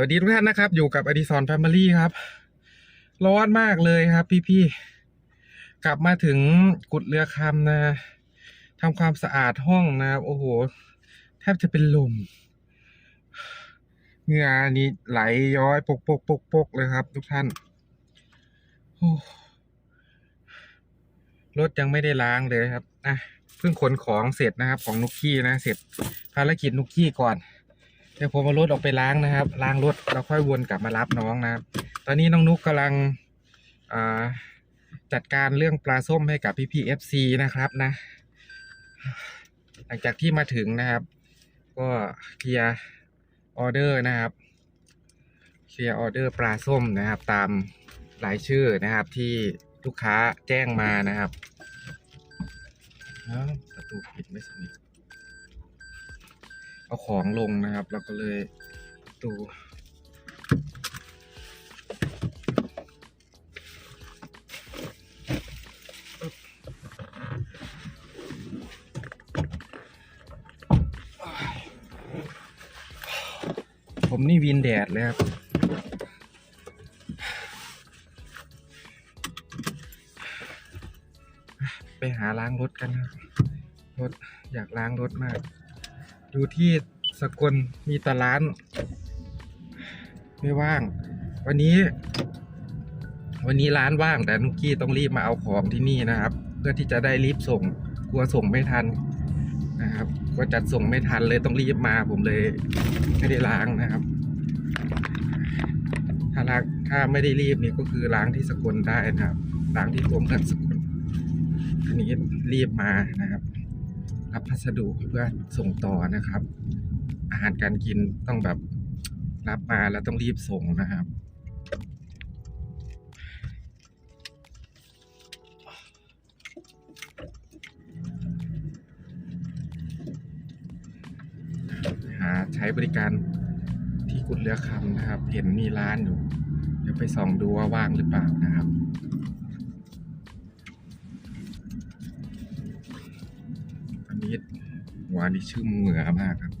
วัสดีทุกท่านนะครับ อยู่กับอดิสรแฟมิลี่ครับ ร้อนมากเลยครับ พี่ๆ กลับมาถึงกุดเรือคำนะทำความสะอาดห้องนะครับโอ้โห แทบจะเป็นลมเหงื่อนี่ไหลย้อยปกปกปกปกเลยครับ ทุกท่านโอ้รถยังไม่ได้ล้างเลยครับอะเพิ่งขนของเสร็จนะครับ ของนุกกี้นะ เสร็จภารกิจนุกกี้ก่อน ดี๋ยวผมเอารถออกไปล้างนะครับ ล้างรถแล้วค่อยวนกลับมารับน้องนะครับ ตอนนี้น้องนุกกำลังจัดการเรื่องปลาส้มให้กับพี่พีเอฟซีนะครับนะ หลังจากที่มาถึงนะครับ ก็เคลียร์ออเดอร์นะครับเคลียร์ออเดอร์ปลาส้มนะครับ ตามรายชื่อนะครับที่ลูกค้าแจ้งมานะครับอ้าวประตูปิดไม่สนิท เอาของลงนะครับ แล้วก็เลยดูผมนี่วินแดดเลยครับ ไปหาล้างรถกันครับ รถอยากล้างรถมาก อยู่ที่สกลมีแตร้านไม่ว่าง วันนี้ วันนี้ร้านว่างแต่นุกกี้ต้องรีบมาเอาของที่นี่นะครับ เพื่อที่จะได้รีบส่งกลัวส่งไม่ทันนะครับกลัวจัดส่งไม่ทันเลยต้องรีบมาผมเลย ไม่ได้ล้างนะครับ ถ้าล้างถ้าไม่ได้รีบนี่ก็คือล้างที่สกลได้นะครับล้างที่ตัวเมืองสกลอันนี้รีบมานะ รับพัสดุเพื่อส่งต่อนะครับ อาหารการกินต้องแบบรับมาแล้วต้องรีบส่งนะครับหาใช้บริการที่กุดเรือคำนะครับ เห็นมีร้านอยู่ เดี๋ยวไปส่องดูว่าว่างหรือเปล่านะครับ นี้หัวนี่ชื่อเหงื่อมากครับ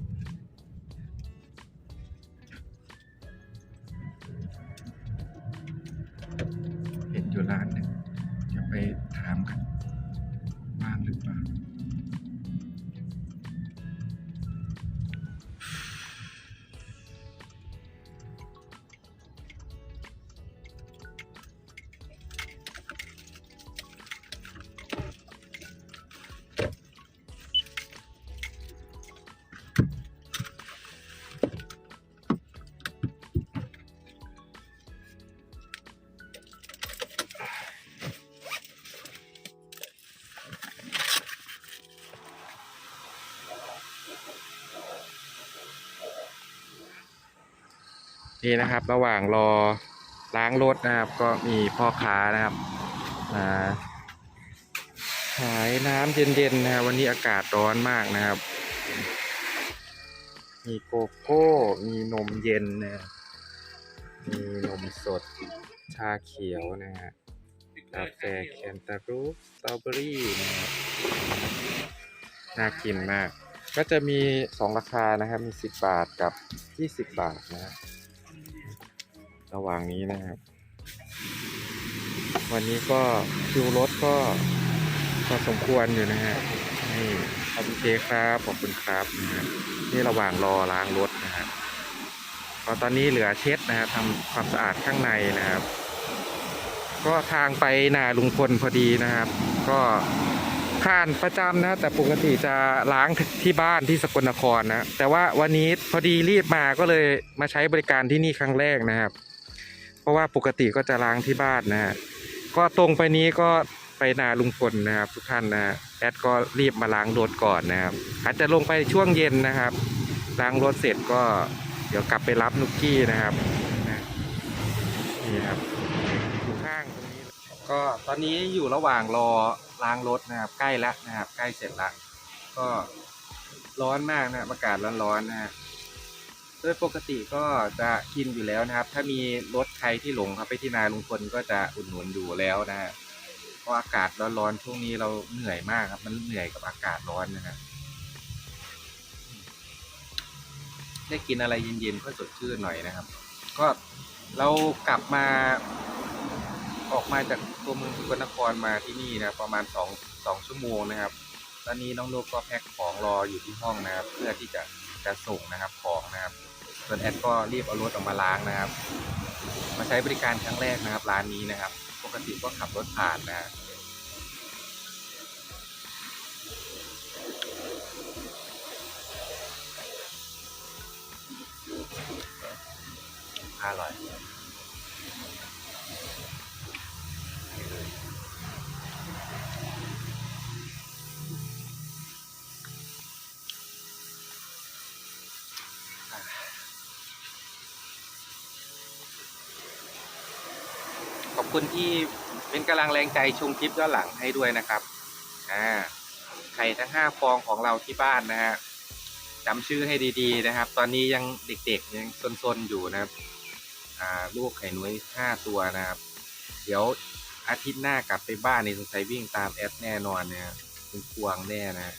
เห็นอยู่ร้านหนึ่งจะไปถามกันบ้างหรือเปล่า นี่นะครับ ระหว่างรอล้างรถนะครับ ก็มีพ่อค้านะครับมาขายน้ำเย็นๆนะครับ วันนี้อากาศร้อนมากนะครับ มีโกโก้ มีนมเย็นนะมีนมสด ชาเขียวนะฮะกาแฟแคนตาลูปสตรอเบอรี่นะครับน่ากินมาก ก็จะมีสองราคานะครับ มีสิบบาทกับยี่สิบบาทนะค ระหว่างนี้นะครับ วันนี้ก็คิวรถก็พอสมควรอยู่นะฮะนี่ขอบคุณเจครับขอบคุณครับนะฮะนี่ระหว่างรอล้างรถนะครับก็ตอนนี้เหลือเช็ดนะครับทำความสะอาดข้างในนะครับ ก็ทางไปนาลุงพลพอดีนะครับ ก็ผ่านประจำนะ แต่ปกติจะล้างที่บ้านที่สกลนครนะ แต่ว่าวันนี้พอดีรีบมาก็เลยมาใช้บริการที่นี่ครั้งแรกนะครับ เพราะว่าปกติก็จะล้างที่บ้านนะฮะก็ตรงไปนี้ก็ไปนาลุงพลนะครับ ทุกท่านนะแอดก็รีบมาล้างรถก่อนนะครับ อาจจะลงไปช่วงเย็นนะครับล้างรถเสร็จก็เดี๋ยวกลับไปรับนุกกี้นะครับนะนี่ครับอยู่ข้างตรงนี้ก็ตอนนี้อยู่ระหว่างรอล้างรถนะครับ ใกล้แล้วนะครับ ใกล้เสร็จแล้วก็ร้อนมากนะครับอากาศร้อนๆนะฮะ โดยปกติก็จะกินอยู่แล้วนะครับ ถ้ามีรถใครที่หลงครับไปที่นาลุงพลก็จะอุดหนุนอยู่แล้วนะฮะเพราะอากาศร้อนๆช่วงนี้เราเหนื่อยมากครับ มันเหนื่อยกับอากาศร้อนนะฮะได้กินอะไรเย็นๆเพื่อสดชื่นหน่อยนะครับ ก็เรากลับมาออกมาจากตัวเมืองสกลนครมาที่นี่นะประมาณสองสองชั่วโมงนะครับ ตอนนี้น้องลูกก็แพ็คของรออยู่ที่ห้องนะครับ เพื่อที่จะจะส่งนะครับของนะครับ ส่วนแอดก็รีบเอารถออกมาล้างนะครับ มาใช้บริการครั้งแรกนะครับ ร้านนี้นะครับ ปกติก็ขับรถผ่านนะฮะอร่อย คุณที่เป็นกำลังแรงใจชมคลิปย้อนหลังให้ด้วยนะครับอ่าไข่ทั้งห้าฟองของเราที่บ้านนะฮะจำชื่อให้ดี ๆ นะครับ ตอนนี้ยังเด็กๆยังซนๆอยู่นะครับอ่าลูกไข่นุ้ยห้าตัวนะครับ เดี๋ยวอาทิตย์หน้ากลับไปบ้านนี่สงสัยวิ่งตามแอดแน่นอนเนี่ยเป็นพวงแน่นะ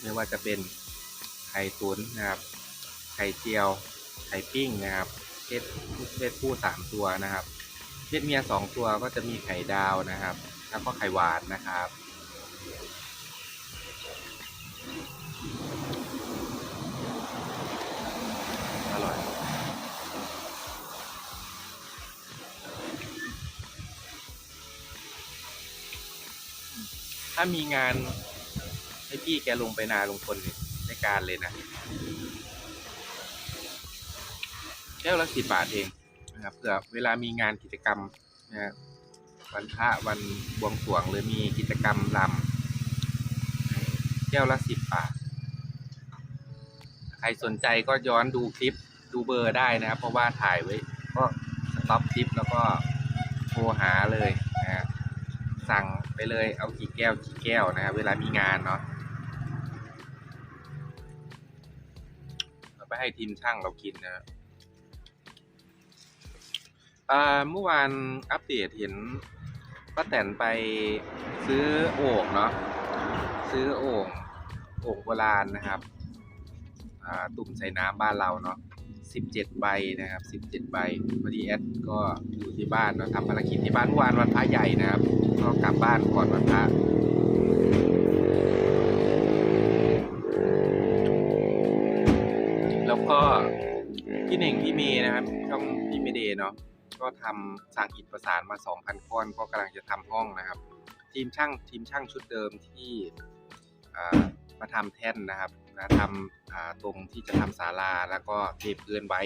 ไม่ว่าจะเป็นไข่ตุ๋นนะครับ ไข่เจียว ไข่ปิ้งนะครับเพศเพศผู้สามตัวนะครับเพศเมียสองตัวก็จะมีไข่ดาวนะครับ แล้วก็ไข่หวานนะครับอร่อยถ้ามีงานให้พี่แกลงไปนาลงคนเนี่ยในการเลยนะ แก้วละสิบบาทเองนะครับเผื่อเวลามีงานกิจกรรมนะวันพระวันบวงสรวงหรือมีกิจกรรมลำแก้วละสิบบาท ใครสนใจก็ย้อนดูคลิปดูเบอร์ได้นะครับ เพราะว่าถ่ายไว้ ก็สต็อปคลิปแล้วก็โทรหาเลยนะสั่งไปเลยเอากี่แก้วกี่แก้วนะครับเวลามีงานเนาะเราไปให้ทีมช่างเรากินนะอ่า เมื่อวานอัปเดตเห็นป้าแตนไปซื้อโอ่งเนาะซื้อโอ่งโอ่งโบราณนะครับตุ่มใส่น้ำบ้านเราเนาะ17ใบนะครับ17ใบพอดีแอดก็อยู่ที่บ้านเนาะทำภารกิจที่บ้านเมื่อวานวันพระใหญ่นะครับ ก็กลับบ้านก่อนวันพระแล้วก็พี่เน่งพี่เมย์นะครับช่องพี่เมเดย์เนาะ ก็ทำสั่งอิฐประสานมา 2,000 ก้อนก็กำลังจะทำห้องนะครับ ทีมช่างทีมช่างชุดเดิมที่มาทำแท่นนะครับนะทำตรงที่จะทำศาลาแล้วก็เทพื้นไว้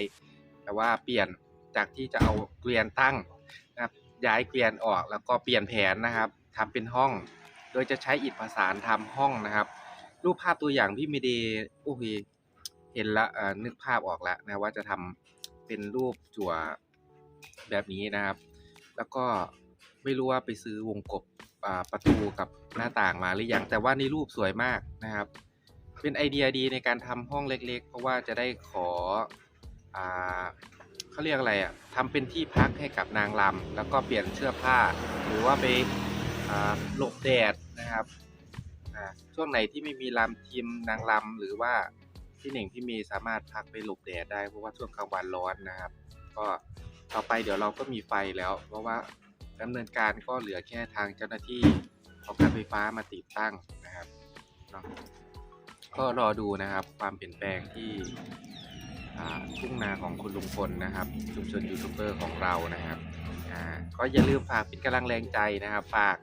แต่ว่าเปลี่ยนจากที่จะเอาเกวียนตั้งนะครับย้ายเกวียนออกแล้วก็เปลี่ยนแผนนะครับทำเป็นห้อง โดยจะใช้อิฐประสานทำห้องนะครับ รูปภาพตัวอย่างพี่เมเดย์โอ้โหเห็นละนึกภาพออกแล้วนะว่าจะทำเป็นรูปจั่ว แบบนี้นะครับ แล้วก็ไม่รู้ว่าไปซื้อวงกบประตูกับหน้าต่างมาหรือยังแต่ว่านี่รูปสวยมากนะครับ เป็นไอเดียดีในการทำห้องเล็กๆ เพราะว่าจะได้ขออเขาเรียกอะไรอะทำเป็นที่พักให้กับนางรำแล้วก็เปลี่ยนเสื้อผ้า หรือว่าไปหลบแดดนะครับช่วงไหนที่ไม่มีรำทีมนางรำหรือว่าพี่หน่งพี่มย์สามารถพักไปหลบแดดได้เพราะว่าช่วงกลางวันร้อนนะครับ ก็ ต่อไปเดี๋ยวเราก็มีไฟแล้ว เพราะว่าดำเนินการก็เหลือแค่ทางเจ้าหน้าที่ของการไฟฟ้ามาติดตั้งนะครับเนาะก็รอดูนะครับ ความเปลี่ยนแปลงที่อ่าทุ่งนาของคุณลุงพลนะครับชุมชนยูทูบเบอร์ของเรานะครับก็อย่าลืมฝากเป็นกำลังแรงใจนะครับฝาก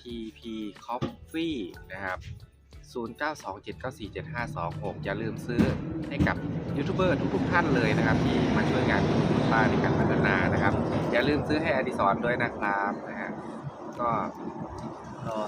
TP Coffee นะครับ 0927947526 อย่าลืมซื้อให้กับยูทูบเบอร์ทุกๆท่านเลยนะครับ ที่มาช่วยงานคุณป้าในการ อย่าลืมซื้อให้อดิศรด้วยนะครับนะฮะก็รอ